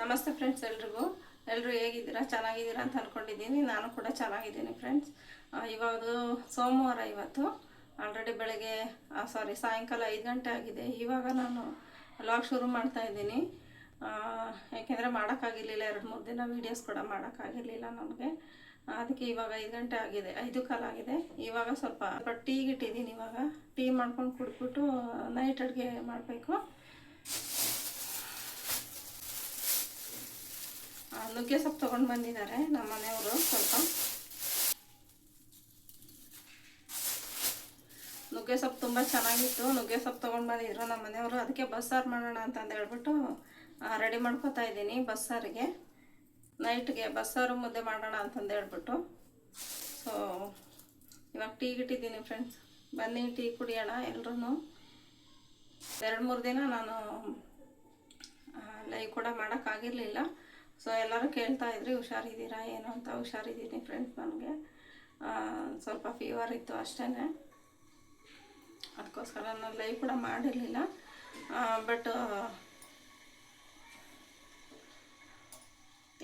ನಮಸ್ತೆ ಫ್ರೆಂಡ್ಸ್ ಎಲ್ರಿಗೂ. ಎಲ್ಲರೂ ಹೇಗಿದ್ದೀರಾ? ಚೆನ್ನಾಗಿದ್ದೀರಾ ಅಂತ ಅಂದ್ಕೊಂಡಿದ್ದೀನಿ ನಾನು ಕೂಡ ಚೆನ್ನಾಗಿದ್ದೀನಿ ಫ್ರೆಂಡ್ಸ್ ಇವಾಗ ಸೋಮವಾರ ಇವತ್ತು. ಆಲ್ರೆಡಿ ಬೆಳಗ್ಗೆ ಸಾರಿ ಸಾಯಂಕಾಲ ಐದು ಗಂಟೆ ಆಗಿದೆ. ಇವಾಗ ನಾನು ಲಾಗ್ ಶುರು ಮಾಡ್ತಾ ಇದ್ದೀನಿ. ಯಾಕೆಂದರೆ ಮಾಡೋಕ್ಕಾಗಿರ್ಲಿಲ್ಲ. ಎರಡು, ಮೂರು ದಿನ ವೀಡಿಯೋಸ್ ಕೂಡ ಮಾಡೋಕ್ಕಾಗಿರ್ಲಿಲ್ಲ ನನಗೆ. ಅದಕ್ಕೆ ಇವಾಗ ಐದು ಗಂಟೆ ಆಗಿದೆ. ಐದು ಕಾಲಾಗಿದೆ ಇವಾಗ ಸ್ವಲ್ಪ ಸ್ವಲ್ಪ ಟೀಗಿಟ್ಟಿದ್ದೀನಿ ಇವಾಗ. ಟೀ ಮಾಡ್ಕೊಂಡು ಕುಡ್ಬಿಟ್ಟು ನೈಟ್ ಅಡುಗೆ ಮಾಡಬೇಕು. ನುಗ್ಗೆ ಸೊಪ್ಪು ತೊಗೊಂಡು ಬಂದಿದ್ದಾರೆ ನಮ್ಮ ಮನೆಯವರು ಸ್ವಲ್ಪ. ನುಗ್ಗೆ ಸೊಪ್ಪು ತುಂಬ ಚೆನ್ನಾಗಿತ್ತು. ನುಗ್ಗೆ ಸೊಪ್ಪು ತೊಗೊಂಡು ಬಂದಿದ್ರು ನಮ್ಮ ಮನೆಯವರು. ಅದಕ್ಕೆ ಬಸ್ಸಾರು ಮಾಡೋಣ ಅಂತಂದು ಹೇಳ್ಬಿಟ್ಟು ರೆಡಿ ಮಾಡ್ಕೊತಾ ಇದ್ದೀನಿ ಬಸ್ಸಾರಿಗೆ. ನೈಟ್ಗೆ ಬಸ್ಸಾರು ಮುದ್ದೆ ಮಾಡೋಣ ಅಂತಂದು ಹೇಳ್ಬಿಟ್ಟು. ಸೊ ಇವಾಗ ಟೀ ಇಟ್ಟಿದ್ದೀನಿ ಫ್ರೆಂಡ್ಸ್ ಬನ್ನಿ, ಟೀ ಕುಡಿಯೋಣ ಎಲ್ಲರೂ ಎರಡು ಮೂರು ದಿನ ನಾನು ಲೈವ್ ಕೂಡ ಮಾಡೋಕ್ಕಾಗಿರಲಿಲ್ಲ. ಸೊ ಎಲ್ಲರೂ ಕೇಳ್ತಾ ಇದ್ರಿ, ಹುಷಾರಿದ್ದೀರಾ, ಏನು ಅಂತ ಹುಷಾರಿದ್ದೀನಿ ಫ್ರೆಂಡ್ಸ್ ನನಗೆ. ಸ್ವಲ್ಪ ಫೀವರ್ ಇತ್ತು ಅಷ್ಟೇ ಅದಕ್ಕೋಸ್ಕರ ನಾನು ಲೈವ್ ಕೂಡ ಮಾಡಿರಲಿಲ್ಲ. ಬಟ್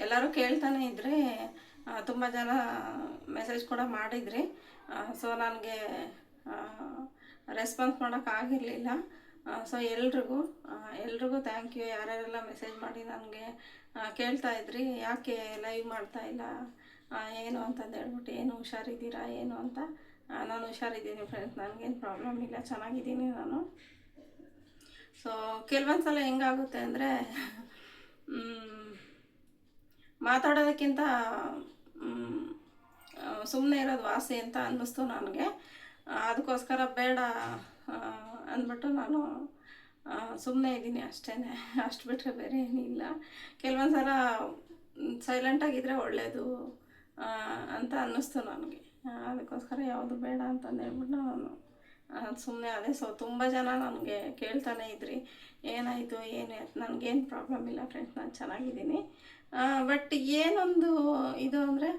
ಎಲ್ಲರೂ ಕೇಳ್ತಾನೆ ಇದ್ರಿ ತುಂಬ ಜನ ಮೆಸೇಜ್ ಕೂಡ ಮಾಡಿದ್ರಿ. ಸೊ ನನಗೆ ರೆಸ್ಪಾನ್ಸ್ ಮಾಡೋಕ್ಕಾಗಿರಲಿಲ್ಲ ಸೊ ಎಲ್ರಿಗೂ ಎಲ್ರಿಗೂ ಥ್ಯಾಂಕ್ ಯು ಯಾರ್ಯಾರೆಲ್ಲ ಮೆಸೇಜ್ ಮಾಡಿ ನನಗೆ ಕೇಳ್ತಾ ಇದ್ರಿ, ಯಾಕೆ ಲೈವ್ ಮಾಡ್ತಾ ಇಲ್ಲ ಏನು ಅಂತಂದು ಹೇಳ್ಬಿಟ್ಟು ಏನು ಹುಷಾರಿದ್ದೀರಾ, ಏನು ಅಂತ ನಾನು ಹುಷಾರಿದ್ದೀನಿ ಫ್ರೆಂಡ್ಸ್ ನನಗೇನು ಪ್ರಾಬ್ಲಮ್ ಇಲ್ಲ, ಚೆನ್ನಾಗಿದ್ದೀನಿ ನಾನು. ಸೊ ಕೆಲವೊಂದು ಸಲ ಹೆಂಗಾಗುತ್ತೆ ಅಂದರೆ ಮಾತಾಡೋದಕ್ಕಿಂತ ಸುಮ್ಮನೆ ಇರೋದು ವಾಸಿ ಅಂತ ಅನ್ನಿಸ್ತು ನನಗೆ. ಅದಕ್ಕೋಸ್ಕರ ಬೇಡ ಅಂದ್ಬಿಟ್ಟು ನಾನು ಸುಮ್ಮನೆ ಇದ್ದೀನಿ ಅಷ್ಟೇ ಅಷ್ಟು ಬಿಟ್ಟರೆ ಬೇರೆ ಏನಿಲ್ಲ. ಕೆಲವೊಂದು ಸಲ ಸೈಲೆಂಟಾಗಿದ್ದರೆ ಒಳ್ಳೆಯದು ಅಂತ ಅನ್ನಿಸ್ತು ನನಗೆ. ಅದಕ್ಕೋಸ್ಕರ ಯಾವುದು ಬೇಡ ಅಂತಂದು ಹೇಳ್ಬಿಟ್ಟು ನಾನು ಸುಮ್ಮನೆ ಅದೇ ಸೊ, ತುಂಬ ಜನ ನನಗೆ ಕೇಳ್ತಾನೆ ಇದ್ರಿ. ಏನಾಯಿತು, ಏನು ನನಗೇನು ಪ್ರಾಬ್ಲಮ್ ಇಲ್ಲ ಫ್ರೆಂಡ್ಸ್ ನಾನು ಚೆನ್ನಾಗಿದ್ದೀನಿ. ಬಟ್ ಏನೊಂದು ಇದು ಅಂದರೆ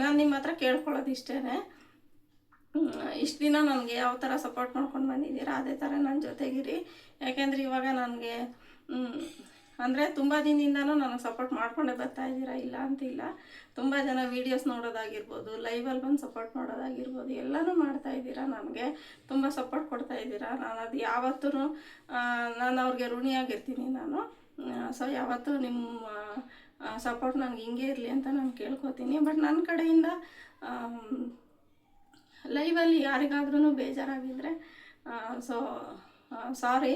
ನಾನು ನಿಮ್ಮ ಹತ್ರ ಕೇಳ್ಕೊಳ್ಳೋದು ಇಷ್ಟೇ ಇಷ್ಟು ದಿನ ನನಗೆ ಯಾವ ಥರ ಸಪೋರ್ಟ್ ಮಾಡ್ಕೊಂಡು ಬಂದಿದ್ದೀರಾ, ಅದೇ ಥರ ನನ್ನ ಜೊತೆಗಿರಿ. ಯಾಕೆಂದರೆ ಇವಾಗ ನನಗೆ ಅಂದರೆ ತುಂಬ ದಿನದಿಂದನೂ ನನಗೆ ಸಪೋರ್ಟ್ ಮಾಡ್ಕೊಂಡೇ ಬರ್ತಾ ಇದ್ದೀರಾ, ಇಲ್ಲ ಅಂತಿಲ್ಲ ತುಂಬ ಜನ ವೀಡಿಯೋಸ್ ನೋಡೋದಾಗಿರ್ಬೋದು ಲೈವಲ್ಲಿ ಬಂದು ಸಪೋರ್ಟ್ ಮಾಡೋದಾಗಿರ್ಬೋದು, ಎಲ್ಲನೂ ಮಾಡ್ತಾ ಇದ್ದೀರಾ ನನಗೆ. ತುಂಬ ಸಪೋರ್ಟ್ ಕೊಡ್ತಾ ಇದ್ದೀರಾ. ನಾನು ಅದು ಯಾವತ್ತೂ ನಾನು ಅವ್ರಿಗೆ ಋಣಿಯಾಗಿರ್ತೀನಿ ನಾನು. ಸೊ ಯಾವತ್ತೂ ನಿಮ್ಮ ಸಪೋರ್ಟ್ ನನಗೆ ಹಿಂಗೆ ಇರಲಿ ಅಂತ ನಾನು ಕೇಳ್ಕೊತೀನಿ. ಬಟ್ ನನ್ನ ಕಡೆಯಿಂದ ಲೈವಲ್ಲಿ ಯಾರಿಗಾದ್ರೂ ಬೇಜಾರಾಗಿದ್ದರೆ ಸೊ ಸಾರಿ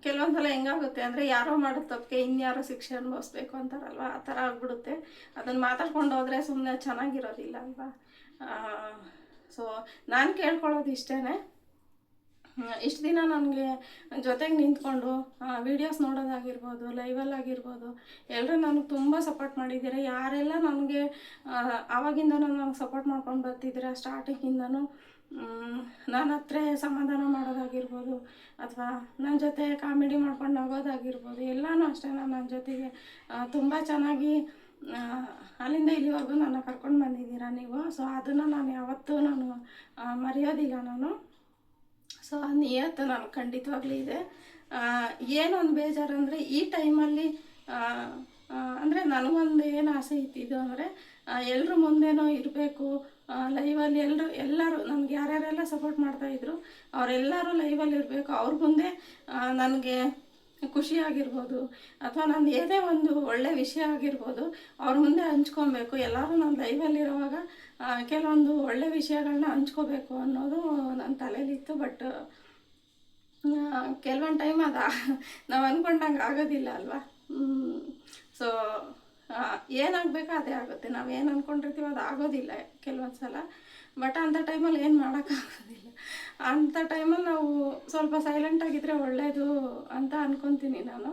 ಕೆಲವೊಂದು ಸಲ ಹೆಂಗಾಗುತ್ತೆ ಅಂದರೆ ಯಾರೋ ಮಾಡೋ ತಪ್ಪಿಗೆ ಇನ್ಯಾರೋ ಶಿಕ್ಷೆ ಅನುಭವಿಸ್ಬೇಕು ಅಂತಾರಲ್ವ? ಆ ಥರ ಆಗ್ಬಿಡುತ್ತೆ. ಅದನ್ನು ಮಾತಾಡ್ಕೊಂಡು ಹೋದರೆ ಸುಮ್ಮನೆ ಚೆನ್ನಾಗಿರೋದಿಲ್ಲ ಅಲ್ವಾ? ಸೊ ನಾನು ಕೇಳ್ಕೊಳ್ಳೋದು ಇಷ್ಟೇ ಇಷ್ಟು ದಿನ ನನಗೆ ಜೊತೆಗೆ ನಿಂತ್ಕೊಂಡು ವೀಡಿಯೋಸ್ ನೋಡೋದಾಗಿರ್ಬೋದು ಲೈವಲ್ಲಾಗಿರ್ಬೋದು ಎಲ್ಲರೂ ನನಗೆ ತುಂಬ ಸಪೋರ್ಟ್ ಮಾಡಿದ್ದೀರಾ ಯಾರೆಲ್ಲ ನನಗೆ ಆವಾಗಿಂದ ನನಗೆ ಸಪೋರ್ಟ್ ಮಾಡ್ಕೊಂಡು ಬರ್ತಿದ್ದೀರಾ ಸ್ಟಾರ್ಟಿಂಗಿಂದನೂ ನನ್ನ ಹತ್ರ ಸಮಾಧಾನ ಮಾಡೋದಾಗಿರ್ಬೋದು, ಅಥವಾ ನನ್ನ ಜೊತೆ ಕಾಮಿಡಿ ಮಾಡ್ಕೊಂಡು ಹೋಗೋದಾಗಿರ್ಬೋದು ಎಲ್ಲನೂ ಅಷ್ಟೇ ನಾನು ನನ್ನ ಜೊತೆಗೆ ತುಂಬ ಚೆನ್ನಾಗಿ ಅಲ್ಲಿಂದ ಇಲ್ಲಿವರೆಗೂ ನನ್ನ ಕರ್ಕೊಂಡು ಬಂದಿದ್ದೀರಾ ನೀವು? ಸೊ ಅದನ್ನು ನಾನು ಯಾವತ್ತೂ ನಾನು ಮರೆಯೋದಿಲ್ಲ ನಾನು. ಸೊ ಆ ನಿಯತ್ತು ನಾನು ಖಂಡಿತವಾಗ್ಲೂ ಇದೆ. ಏನೊಂದು ಬೇಜಾರು ಅಂದರೆ ಈ ಟೈಮಲ್ಲಿ ಅಂದರೆ ನನಗೊಂದು ಏನು ಆಸೆ ಇತ್ತಿದ್ದು ಅಂದರೆ ಎಲ್ಲರೂ ಮುಂದೆನೋ ಇರಬೇಕು. ಲೈವಲ್ಲಿ ಎಲ್ಲರೂ ಎಲ್ಲರೂ ನನಗೆ ಯಾರ್ಯಾರೆಲ್ಲ ಸಪೋರ್ಟ್ ಮಾಡ್ತಾಯಿದ್ರು ಅವರೆಲ್ಲರೂ ಲೈವಲ್ಲಿ ಇರಬೇಕು. ಅವ್ರ ಮುಂದೆ ನನಗೆ ಖುಷಿಯಾಗಿರ್ಬೋದು. ಅಥವಾ ನಂದು ಏನೇ ಒಂದು ಒಳ್ಳೆ ವಿಷಯ ಆಗಿರ್ಬೋದು, ಅವ್ರ ಮುಂದೆ ಹಂಚ್ಕೊಬೇಕು, ಎಲ್ಲರೂ ನಾನು ಲೈವಲ್ಲಿರುವಾಗ ಕೆಲವೊಂದು ಒಳ್ಳೆ ವಿಷಯಗಳನ್ನ ಹಂಚ್ಕೋಬೇಕು ಅನ್ನೋದು ನನ್ನ ತಲೆಯಲ್ಲಿತ್ತು ಬಟ್ ಕೆಲವೊಂದು ಟೈಮ್ ಅದು. ನಾವು ಅಂದ್ಕೊಂಡಂಗೆ ಆಗೋದಿಲ್ಲ ಅಲ್ವಾ? ಸೊ ಏನಾಗಬೇಕೋ ಅದೇ ಆಗುತ್ತೆ. ನಾವು ಏನು ಅಂದ್ಕೊಂಡಿರ್ತೀವೋ ಅದು ಆಗೋದಿಲ್ಲ ಕೆಲವೊಂದು ಸಲ ಬಟ್ ಅಂಥ ಟೈಮಲ್ಲಿ ಏನು ಮಾಡೋಕ್ಕಾಗೋದಿಲ್ಲ. ಅಂಥ ಟೈಮಲ್ಲಿ ನಾವು ಸ್ವಲ್ಪ ಸೈಲೆಂಟಾಗಿದ್ದರೆ ಒಳ್ಳೆಯದು ಅಂತ ಅಂದ್ಕೊತೀನಿ ನಾನು.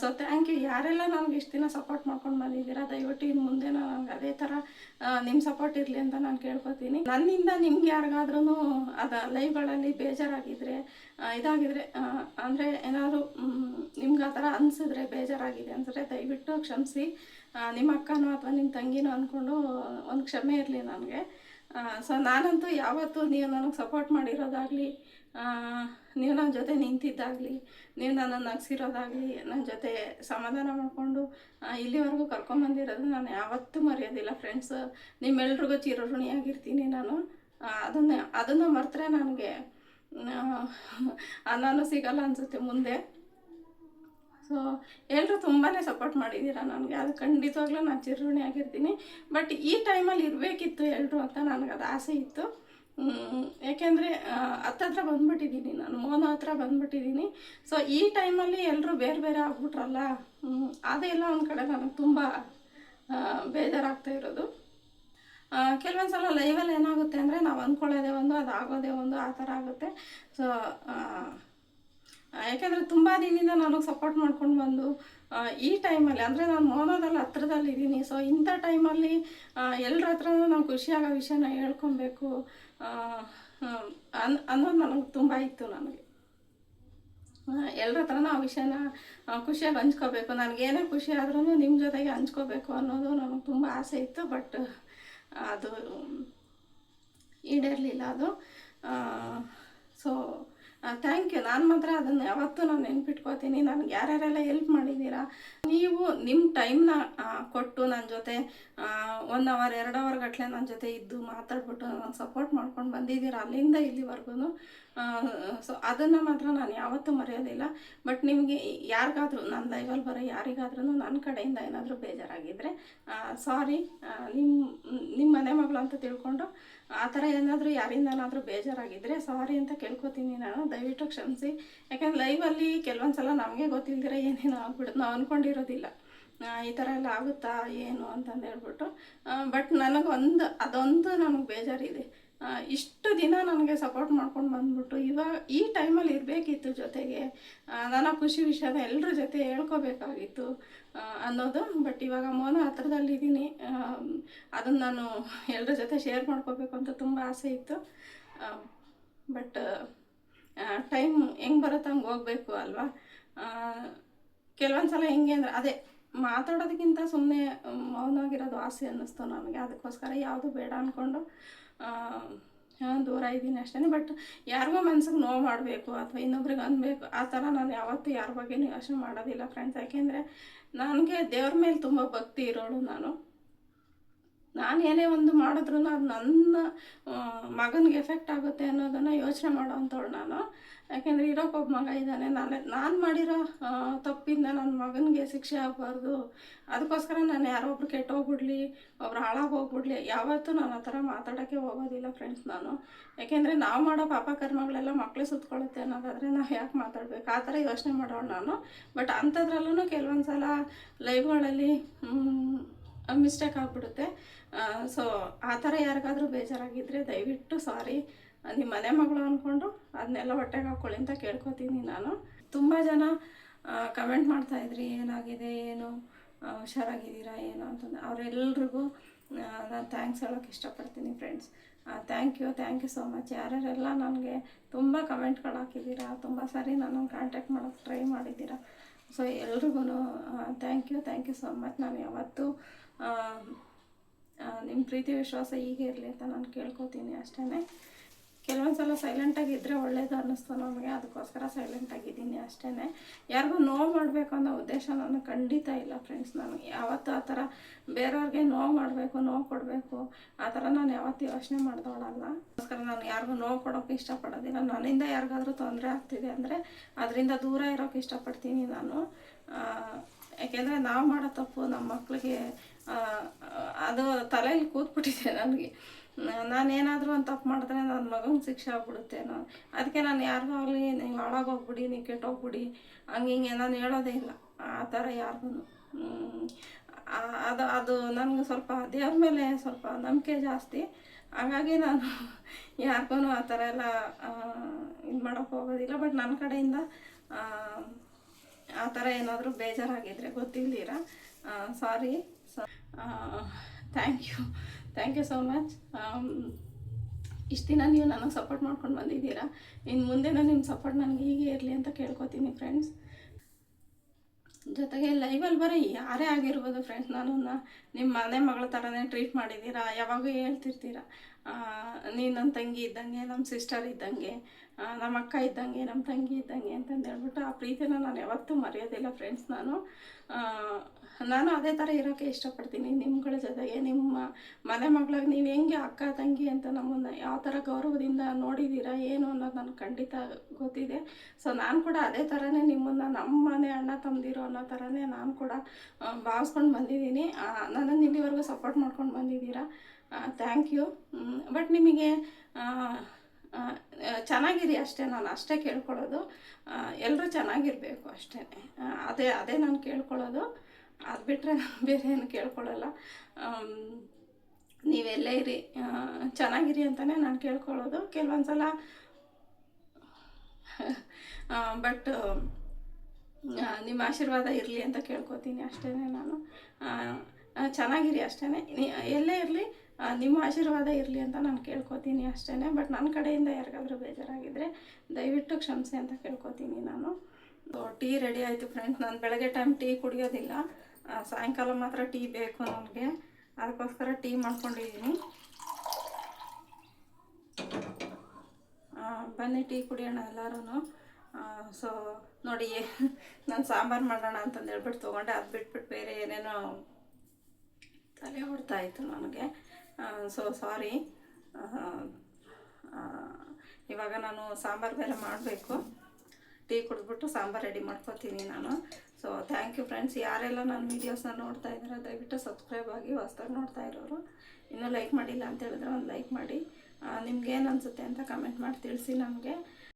ಸೊ ಥ್ಯಾಂಕ್ ಯು ಯಾರೆಲ್ಲ ನನಗೆ ಇಷ್ಟು ದಿನ ಸಪೋರ್ಟ್ ಮಾಡ್ಕೊಂಡು ಬಂದಿದ್ದೀರಾ, ದಯವಿಟ್ಟು ಇನ್ನು ಮುಂದೆ ನನಗೆ ಅದೇ ಥರ ನಿಮ್ಮ ಸಪೋರ್ಟ್ ಇರಲಿ ಅಂತ ನಾನು ಕೇಳ್ಕೊತೀನಿ. ನನ್ನಿಂದ ನಿಮ್ಗೆ ಯಾರಿಗಾದ್ರೂ ಅದು ಲೈವ್ಗಳಲ್ಲಿ ಬೇಜಾರಾಗಿದ್ದರೆ ಇದಾಗಿದ್ರೆ ಅಂದರೆ ಏನಾದರೂ ಥರ ಅನಿಸಿದ್ರೆ ಬೇಜಾರಾಗಿದೆ ಅಂದರೆ ದಯವಿಟ್ಟು ಕ್ಷಮಿಸಿ. ನಿಮ್ಮ ಅಕ್ಕನೋ ಅಥವಾ ನಿಮ್ಮ ತಂಗಿನೋ ಅಂದ್ಕೊಂಡು ಒಂದು ಕ್ಷಮೆ ಇರಲಿ ನನಗೆ. ಸೊ ನಾನಂತೂ ಯಾವತ್ತೂ ನೀವು ನನಗೆ ಸಪೋರ್ಟ್ ಮಾಡಿರೋದಾಗಲಿ ನೀವು ನನ್ನ ಜೊತೆ ನಿಂತಿದ್ದಾಗಲಿ, ನೀವು ನನ್ನನ್ನು ನಗ್ಸಿರೋದಾಗಲಿ ನನ್ನ ಜೊತೆ ಸಮಾಧಾನ ಮಾಡಿಕೊಂಡು ಇಲ್ಲಿವರೆಗೂ ಕರ್ಕೊಂಬಂದಿರೋದು ನಾನು ಯಾವತ್ತೂ ಮರೆಯೋದಿಲ್ಲ ಫ್ರೆಂಡ್ಸ್ ನಿಮ್ಮೆಲ್ರಿಗೂ ಚಿರಋಣಿಯಾಗಿರ್ತೀನಿ ನಾನು. ಅದನ್ನು ಅದನ್ನು ಮರೆತರೆ ನನಗೆ ಅನ್ನನೂ ಸಿಗಲ್ಲ ಅನಿಸುತ್ತೆ ಮುಂದೆ. ಸೊ ಎಲ್ಲರೂ ತುಂಬಾ ಸಪೋರ್ಟ್ ಮಾಡಿದ್ದೀರ ನನಗೆ. ಅದು ಖಂಡಿತವಾಗ್ಲೂ ನಾನು ಚಿರುಣಿ ಆಗಿರ್ತೀನಿ. ಬಟ್ ಈ ಟೈಮಲ್ಲಿ ಇರಬೇಕಿತ್ತು ಎಲ್ಲರೂ ಅಂತ ನನಗೆ ಅದು ಆಸೆ ಇತ್ತು. ಏಕೆಂದರೆ ಹತ್ತತ್ರ ಬಂದ್ಬಿಟ್ಟಿದ್ದೀನಿ ನಾನು. ಮೋನ ಹತ್ರ ಬಂದ್ಬಿಟ್ಟಿದ್ದೀನಿ. ಸೊ ಈ ಟೈಮಲ್ಲಿ ಎಲ್ಲರೂ ಬೇರೆ ಬೇರೆ ಆಗ್ಬಿಟ್ರಲ್ಲ. ಅದೇ ಅದೆಲ್ಲ ಒಂದು ಕಡೆ ನನಗೆ ತುಂಬ ಬೇಜಾರಾಗ್ತಾ ಇರೋದು. ಕೆಲವೊಂದು ಸಲ ಲೈವಲ್ಲಿ ಏನಾಗುತ್ತೆ ಅಂದರೆ ನಾವು ಅಂದ್ಕೊಳ್ಳೋದೇ ಒಂದು, ಅದು ಆಗೋದೇ ಒಂದು, ಆ ಥರ ಆಗುತ್ತೆ. ಸೊ ಯಾಕೆಂದರೆ ತುಂಬ ದಿನದಿಂದ ನನಗೆ ಸಪೋರ್ಟ್ ಮಾಡ್ಕೊಂಡು ಬಂದು ಈ ಟೈಮಲ್ಲಿ ಅಂದರೆ ನಾನು ಮೋನೋದಲ್ಲಿ ಹತ್ರದಲ್ಲಿದ್ದೀನಿ ಸೊ ಇಂಥ ಟೈಮಲ್ಲಿ ಎಲ್ಲರ ಹತ್ರನೂ ನಾವು ಖುಷಿಯಾಗೋ ವಿಷಯನ ಹೇಳ್ಕೊಬೇಕು ಅನ್, ಅನ್ನೋದು ನನಗೆ ತುಂಬ ಇತ್ತು ನನಗೆ. ಎಲ್ಲರ ಹತ್ರನೂ ಆ ವಿಷಯನ ಖುಷಿಯಾಗಿ ಹಂಚ್ಕೋಬೇಕು. ನನಗೇನೇ ಖುಷಿ ಆದ್ರೂ ನಿಮ್ಮ ಜೊತೆಗೆ ಹಂಚ್ಕೋಬೇಕು ಅನ್ನೋದು ನನಗೆ ತುಂಬ ಆಸೆ ಇತ್ತು ಬಟ್ ಅದು, ಈಡೇರಲಿಲ್ಲ ಅದು. ಸೊ ಥ್ಯಾಂಕ್ ಯು ನಾನು ಮಾತ್ರ ಅದನ್ನು ಯಾವತ್ತೂ ನಾನು ನೆನ್ಪಿಟ್ಕೋತೀನಿ ನನಗೆ ಯಾರ್ಯಾರೆಲ್ಲ ಹೆಲ್ಪ್ ಮಾಡಿದ್ದೀರಾ ನೀವು ನಿಮ್ಮ ಟೈಮ್ನ ಕೊಟ್ಟು ನನ್ನ ಜೊತೆ ಒನ್ ಅವರ್ ಎರಡು ಅವರ್ ಗಟ್ಟಲೆ ನನ್ನ ಜೊತೆ ಇದ್ದು ಮಾತಾಡ್ಬಿಟ್ಟು ನನ್ನ ಸಪೋರ್ಟ್ ಮಾಡ್ಕೊಂಡು ಬಂದಿದ್ದೀರಾ ಅಲ್ಲಿಂದ ಇಲ್ಲಿವರೆಗೂ ಸೊ ಅದನ್ನು ಮಾತ್ರ ನಾನು ಯಾವತ್ತೂ ಮರೆಯೋದಿಲ್ಲ. ಬಟ್ ನಿಮಗೆ ಯಾರಿಗಾದರೂ ನನ್ನ ಲೈವಲ್ಲಿ ಬರೋ ಯಾರಿಗಾದ್ರೂ ನನ್ನ ಕಡೆಯಿಂದ ಏನಾದರೂ ಬೇಜಾರಾಗಿದ್ದರೆ ಸಾರಿ ನಿಮ್ಮ ನಿಮ್ಮ ಮನೆ ಮಗಳು ಅಂತ ತಿಳ್ಕೊಂಡು, ಆ ಥರ ಏನಾದರೂ ಯಾರಿಂದನಾದರೂ ಬೇಜಾರಾಗಿದ್ದರೆ ಸಾರಿ ಅಂತ ಕೇಳ್ಕೊತೀನಿ ನಾನು. ದಯವಿಟ್ಟು ಕ್ಷಮಿಸಿ. ಯಾಕಂದ್ರೆ ಲೈವಲ್ಲಿ ಕೆಲವೊಂದು ಸಲ ನಮಗೆ ಗೊತ್ತಿಲ್ದಿರ ಏನೇನೋ ಆಗ್ಬಿಡುತ್ತೆ. ನಾವು ಅಂದ್ಕೊಂಡಿರೋದಿಲ್ಲ ಈ ಥರ ಎಲ್ಲ ಆಗುತ್ತಾ, ಏನು ಅಂತಂದು ಹೇಳ್ಬಿಟ್ಟು. ಬಟ್ ನನಗೆ ಒಂದು, ಅದೊಂದು ನನಗೆ ಬೇಜಾರಿದೆ. ಇಷ್ಟು ದಿನ ನನಗೆ ಸಪೋರ್ಟ್ ಮಾಡ್ಕೊಂಡು ಬಂದ್ಬಿಟ್ಟು, ಇವಾಗ ಈ ಟೈಮಲ್ಲಿ ಇರಬೇಕಿತ್ತು ಜೊತೆಗೆ ನನ್ನ ನಾನು ಖುಷಿ ವಿಷಯನ ಎಲ್ಲರ ಜೊತೆ ಹೇಳ್ಕೋಬೇಕಾಗಿತ್ತು ಅನ್ನೋದು. ಬಟ್ ಇವಾಗ ಮೋನ ಹತ್ರದಲ್ಲಿದ್ದೀನಿ ಅದನ್ನು ನಾನು ಎಲ್ಲರ ಜೊತೆ ಶೇರ್ ಮಾಡ್ಕೋಬೇಕು ಅಂತ ತುಂಬ ಆಸೆ ಇತ್ತು. ಬಟ್ ಟೈಮ್ ಹೆಂಗೆ ಬರುತ್ತೆ ಹಂಗೆ ಹೋಗ್ಬೇಕು ಅಲ್ವಾ? ಕೆಲವೊಂದು ಸಲ ಹೆಂಗೆ ಅಂದರೆ ಅದೇ ಮಾತಾಡೋದಕ್ಕಿಂತ ಸುಮ್ಮನೆ ಮೌನವಾಗಿರೋದು ಆಸೆ ಅನ್ನಿಸ್ತು ನನಗೆ. ಅದಕ್ಕೋಸ್ಕರ ಯಾವುದು ಬೇಡ ಅಂದ್ಕೊಂಡು ದೂರ ಇದ್ದೀನಿ ಅಷ್ಟೇ ಬಟ್ ಯಾರಿಗೂ ಮನ್ಸಿಗೆ ನೋವು ಮಾಡಬೇಕು ಅಥವಾ ಇನ್ನೊಬ್ರಿಗೆ ಅನ್ಬೇಕು, ಆ ಥರ ನಾನು ಯಾವತ್ತೂ ಯಾರ ಬಗ್ಗೆಯೂ ಯೋಚನೆ ಮಾಡೋದಿಲ್ಲ ಫ್ರೆಂಡ್ಸ್ ಯಾಕೆಂದರೆ ನನಗೆ ದೇವ್ರ ಮೇಲೆ ತುಂಬ ಭಕ್ತಿ ಇರೋಳು ನಾನು. ನಾನು ಏನೇ ಒಂದು ಮಾಡಿದ್ರು ಅದು ನನ್ನ ಮಗನಿಗೆ ಎಫೆಕ್ಟ್ ಆಗುತ್ತೆ ಅನ್ನೋದನ್ನು ಯೋಚನೆ ಮಾಡೋವಂಥವಳು ನಾನು. ಯಾಕೆಂದರೆ ಇರೋಕ್ಕೊಬ್ಬ ಮಗ ಇದ್ದಾನೆ. ನಾನು ನಾನು ಮಾಡಿರೋ ತಪ್ಪಿಂದ ನನ್ನ ಮಗನಿಗೆ ಶಿಕ್ಷೆ ಆಗಬಾರ್ದು. ಅದಕ್ಕೋಸ್ಕರ ನಾನು ಯಾರೋ ಒಬ್ರು ಕೆಟ್ಟೋಗ್ಬಿಡ್ಲಿ, ಒಬ್ರು ಹಾಳಾಗೋಗ್ಬಿಡ್ಲಿ. ಯಾವತ್ತೂ ನಾನು ಆ ಥರ ಮಾತಾಡೋಕ್ಕೆ ಹೋಗೋದಿಲ್ಲ ಫ್ರೆಂಡ್ಸ್ ನಾನು. ಯಾಕೆಂದರೆ ನಾವು ಮಾಡೋ ಪಾಪ ಕರ್ಮಗಳೆಲ್ಲ ಮಕ್ಕಳು ಸುತ್ಕೊಳ್ಳುತ್ತೆ ಅನ್ನೋದಾದರೆ ನಾವು ಯಾಕೆ ಮಾತಾಡಬೇಕು? ಆ ಥರ ಯೋಚನೆ ಮಾಡೋಣ ನಾನು. ಬಟ್ ಅಂಥದ್ರಲ್ಲೂ ಕೆಲವೊಂದು ಸಲ ಲೈವ್ಗಳಲ್ಲಿ ಮಿಸ್ಟೇಕ್ ಆಗಿಬಿಡುತ್ತೆ. ಸೊ ಆ ಥರ ಯಾರಿಗಾದರೂ ಬೇಜಾರಾಗಿದ್ದರೆ ದಯವಿಟ್ಟು ಸಾರಿ ನಿಮ್ಮ ಮನೆ ಮಗಳು ಅಂದ್ಕೊಂಡು ಅದನ್ನೆಲ್ಲ ಹೊಟ್ಟೆಗೆ ಹಾಕ್ಕೊಳ್ಳಿ ಅಂತ ಕೇಳ್ಕೊತೀನಿ ನಾನು. ತುಂಬ ಜನ ಕಮೆಂಟ್ ಮಾಡ್ತಾಯಿದ್ರಿ ಏನಾಗಿದೆ, ಏನು ಹುಷಾರಾಗಿದ್ದೀರಾ, ಏನು ಅಂತಂದು. ಅವರೆಲ್ರಿಗೂ ನಾನು ಥ್ಯಾಂಕ್ಸ್ ಹೇಳೋಕ್ಕೆ ಇಷ್ಟಪಡ್ತೀನಿ friends thank you thank you so much ಯಾರ್ಯಾರೆಲ್ಲ ನನಗೆ ತುಂಬ ಕಮೆಂಟ್ಗಳು ಹಾಕಿದ್ದೀರಾ, ತುಂಬ ಸಾರಿ ನಾನು ಕಾಂಟ್ಯಾಕ್ಟ್ ಮಾಡೋಕ್ಕೆ ಟ್ರೈ ಮಾಡಿದ್ದೀರಾ. ಸೊ ಎಲ್ರಿಗೂ thank you thank you so much ನಾನು ಯಾವತ್ತೂ ನಿಮ್ಮ ಪ್ರೀತಿ ವಿಶ್ವಾಸ ಹೀಗೆ ಇರಲಿ ಅಂತ ನಾನು ಕೇಳ್ಕೊತೀನಿ ಅಷ್ಟೇ ಕೆಲವೊಂದು ಸಲ ಸೈಲೆಂಟಾಗಿದ್ದರೆ ಒಳ್ಳೇದು ಅನ್ನಿಸ್ತು ನಮಗೆ ಅದಕ್ಕೋಸ್ಕರ ಸೈಲೆಂಟಾಗಿದ್ದೀನಿ ಅಷ್ಟೇ ಯಾರಿಗೂ ನೋವು ಮಾಡಬೇಕು ಅನ್ನೋ ಉದ್ದೇಶ ನಾನು ಖಂಡಿತ ಇಲ್ಲ ಫ್ರೆಂಡ್ಸ್ ನಾನು ಯಾವತ್ತು ಆ ಥರ ಬೇರೆಯವ್ರಿಗೆ ನೋವು ಮಾಡಬೇಕು, ನೋವು ಕೊಡಬೇಕು, ಆ ಥರ ನಾನು ಯಾವತ್ತು ಯೋಚನೆ ಮಾಡ್ದವಳಲ್ಲ. ಅದಕ್ಕೋಸ್ಕರ ನಾನು ಯಾರಿಗೂ ನೋವು ಕೊಡೋಕೆ ಇಷ್ಟಪಡೋದಿಲ್ಲ. ನನ್ನಿಂದ ಯಾರಿಗಾದ್ರೂ ತೊಂದರೆ ಆಗ್ತಿದೆ ಅಂದರೆ ಅದರಿಂದ ದೂರ ಇರೋಕೆ ಇಷ್ಟಪಡ್ತೀನಿ ನಾನು. ಯಾಕೆಂದರೆ ನಾವು ಮಾಡೋ ತಪ್ಪು ನಮ್ಮ ಮಕ್ಕಳಿಗೆ ಅದು ತಲೆಯಲ್ಲಿ ಕೂತ್ಬಿಟ್ಟಿದೆ ನನಗೆ. ನಾನೇನಾದರೂ ಒಂದು ತಪ್ಪು ಮಾಡಿದ್ರೆ ನನ್ನ ಮಗನ ಶಿಕ್ಷೆ ಆಗ್ಬಿಡುತ್ತೆ ನಾನು ಅದಕ್ಕೆ ನಾನು ಯಾರಿಗೂ ಆಗಲಿ ನೀವು ಹಾಳಾಗೋಗ್ಬಿಡಿ ನೀವು ಕೆಟ್ಟೋಗ್ಬಿಡಿ. ಹಂಗೆ ಹಿಂಗೆ ನಾನು ಹೇಳೋದೇ ಇಲ್ಲ. ಆ ಥರ ಯಾರಿಗೂ ಅದು ಅದು ನನಗೆ ಸ್ವಲ್ಪ ದೇವ್ರ ಮೇಲೆ ಸ್ವಲ್ಪ ನಂಬಿಕೆ ಜಾಸ್ತಿ. ಹಾಗಾಗಿ ನಾನು ಯಾರಿಗೂ ಆ ಥರ ಎಲ್ಲ ಇದು ಮಾಡೋಕ್ಕೆ ಹೋಗೋದಿಲ್ಲ. ಬಟ್ ನನ್ನ ಕಡೆಯಿಂದ ಆ, ಆ ಥರ ಏನಾದರೂ ಬೇಜಾರಾಗಿದ್ದರೆ ಗೊತ್ತಿಲ್ದಿರ? Sorry. Thank you thank you so much ಇಷ್ಟು ದಿನ ನೀವು ನನಗೆ ಸಪೋರ್ಟ್ ಮಾಡ್ಕೊಂಡು ಬಂದಿದ್ದೀರಾ? ಇನ್ನು ಮುಂದೆನೂ ನಿಮ್ಮ ಸಪೋರ್ಟ್ ನನಗೆ ಹೀಗೆ ಇರಲಿ ಅಂತ ಕೇಳ್ಕೊತೀನಿ ಫ್ರೆಂಡ್ಸ್ ಜೊತೆಗೆ ಲೈವಲ್ಲಿ ಬರೋ ಯಾರೇ ಆಗಿರ್ಬೋದು ಫ್ರೆಂಡ್ಸ್ ನಾನು ನಿಮ್ಮ ಮನೆ ಮಗಳ ಥರನೇ ಟ್ರೀಟ್ ಮಾಡಿದ್ದೀರಾ? ಯಾವಾಗೂ ಹೇಳ್ತಿರ್ತೀರ? ನೀನು ನನ್ನ ತಂಗಿ ಇದ್ದಂಗೆ ನಮ್ಮ ಸಿಸ್ಟರ್ ಇದ್ದಂಗೆ. ನಮ್ಮ ಅಕ್ಕ ಇದ್ದಂಗೆ, ನಮ್ಮ ತಂಗಿ ಇದ್ದಂಗೆ ಅಂತಂದು ಹೇಳ್ಬಿಟ್ಟು ಆ ಪ್ರೀತಿನ ನಾನು ಯಾವತ್ತೂ ಮರೆಯೋದಿಲ್ಲ ಫ್ರೆಂಡ್ಸ್ ನಾನು. ನಾನು ಅದೇ ಥರ ಇರೋಕ್ಕೆ ಇಷ್ಟಪಡ್ತೀನಿ. ನಿಮ್ಮಗಳ ಜೊತೆಗೆ, ನಿಮ್ಮ ಮನೆ ಮಗಳಾಗಿ ನೀವು ಹೆಂಗೆ ಅಕ್ಕ, ತಂಗಿ ಅಂತ ನಮ್ಮನ್ನು ಯಾವ ಥರ ಗೌರವದಿಂದ ನೋಡಿದ್ದೀರಾ ಏನು ಅನ್ನೋದು ನನಗೆ ಖಂಡಿತ ಗೊತ್ತಿದೆ. ಸೊ ನಾನು ಕೂಡ ಅದೇ ಥರನೇ ನಿಮ್ಮನ್ನು ನಮ್ಮ ಮನೆ ಅಣ್ಣ ತಮ್ಮದಿರೋ ಅನ್ನೋ ಥರನೇ ನಾನು ಕೂಡ ಭಾವಿಸ್ಕೊಂಡು ಬಂದಿದ್ದೀನಿ. ನನ್ನನ್ನು ಇಲ್ಲಿವರೆಗೂ ಸಪೋರ್ಟ್ ಮಾಡ್ಕೊಂಡು ಬಂದಿದ್ದೀರಾ? ಥ್ಯಾಂಕ್ ಯು ಬಟ್ ನಿಮಗೆ ಚೆನ್ನಾಗಿರಿ ಅಷ್ಟೇ, ನಾನು ಅಷ್ಟೇ ಕೇಳ್ಕೊಳ್ಳೋದು. ಎಲ್ಲರೂ ಚೆನ್ನಾಗಿರಬೇಕು ಅಷ್ಟೇ. ಅದೇ ಅದೇ ನಾನು ಕೇಳ್ಕೊಳ್ಳೋದು. ಅದು ಬಿಟ್ಟರೆ ಬೇರೆ ಏನು ಕೇಳ್ಕೊಳ್ಳಲ್ಲ. ನೀವೆಲ್ಲೇ ಇರಿ. ಚೆನ್ನಾಗಿರಿ ಅಂತಲೇ ನಾನು ಕೇಳ್ಕೊಳ್ಳೋದು. ಕೆಲವೊಂದು ಸಲ ಬಟ್ ನಿಮ್ಮ ಆಶೀರ್ವಾದ ಇರಲಿ ಅಂತ ಕೇಳ್ಕೊತೀನಿ ಅಷ್ಟೇ ನಾನು. ಚೆನ್ನಾಗಿರಿ ಅಷ್ಟೇ ಎಲ್ಲೇ ಇರಲಿ. ನಿಮ್ಮ ಆಶೀರ್ವಾದ ಇರಲಿ ಅಂತ ನಾನು ಕೇಳ್ಕೊತೀನಿ ಅಷ್ಟೇ ಬಟ್ ನನ್ನ ಕಡೆಯಿಂದ ಯಾರಿಗಾದರೂ ಬೇಜಾರಾಗಿದ್ದರೆ ದಯವಿಟ್ಟು ಕ್ಷಮಿಸಿ ಅಂತ ಕೇಳ್ಕೊತೀನಿ ನಾನು. ಟೀ ರೆಡಿ ಆಯಿತು ಫ್ರೆಂಡ್ಸ್ ನಾನು ಬೆಳಗ್ಗೆ ಟೈಮ್ ಟೀ ಕುಡಿಯೋದಿಲ್ಲ. ಸಾಯಂಕಾಲ ಮಾತ್ರ ಟೀ ಬೇಕು ನನಗೆ. ಅದಕ್ಕೋಸ್ಕರ ಟೀ ಮಾಡ್ಕೊಂಡಿದ್ದೀನಿ. ಬನ್ನಿ ಟೀ ಕುಡಿಯೋಣ ಎಲ್ಲರೂ ಸೊ ನೋಡಿ, ನಾನು ಸಾಂಬಾರು ಮಾಡೋಣ ಅಂತಂದು ಹೇಳ್ಬಿಟ್ಟು ತೊಗೊಂಡೆ. ಅದು ಬಿಟ್ಬಿಟ್ಟು ಬೇರೆ ಏನೇನೋ ತಲೆ ಹೊಡ್ತಾ ಇತ್ತು ನನಗೆ. ಸೊ ಸಾರಿ ಇವಾಗ ನಾನು ಸಾಂಬಾರು ಬೇರೆ ಮಾಡಬೇಕು. ಟೀ ಕುಡಿದ್ಬಿಟ್ಟು ಸಾಂಬಾರು ರೆಡಿ ಮಾಡ್ಕೊತೀನಿ ನಾನು. ಸೊ ಥ್ಯಾಂಕ್ ಯು ಫ್ರೆಂಡ್ಸ್ ಯಾರೆಲ್ಲ ನನ್ನ ವೀಡಿಯೋಸ್ನ ನೋಡ್ತಾ ಇದ್ದಾರೆ ದಯವಿಟ್ಟು ಸಬ್ಸ್ಕ್ರೈಬ್ ಆಗಿ ಹೊಸ್ದಾಗಿ ನೋಡ್ತಾ ಇರೋರು, ಇನ್ನೂ ಲೈಕ್ ಮಾಡಿಲ್ಲ ಅಂತ ಹೇಳಿದ್ರೆ ಒಂದು ಲೈಕ್ ಮಾಡಿ. ನಿಮ್ಗೇನು ಅನಿಸುತ್ತೆ ಅಂತ ಕಮೆಂಟ್ ಮಾಡಿ ತಿಳಿಸಿ ನಮಗೆ.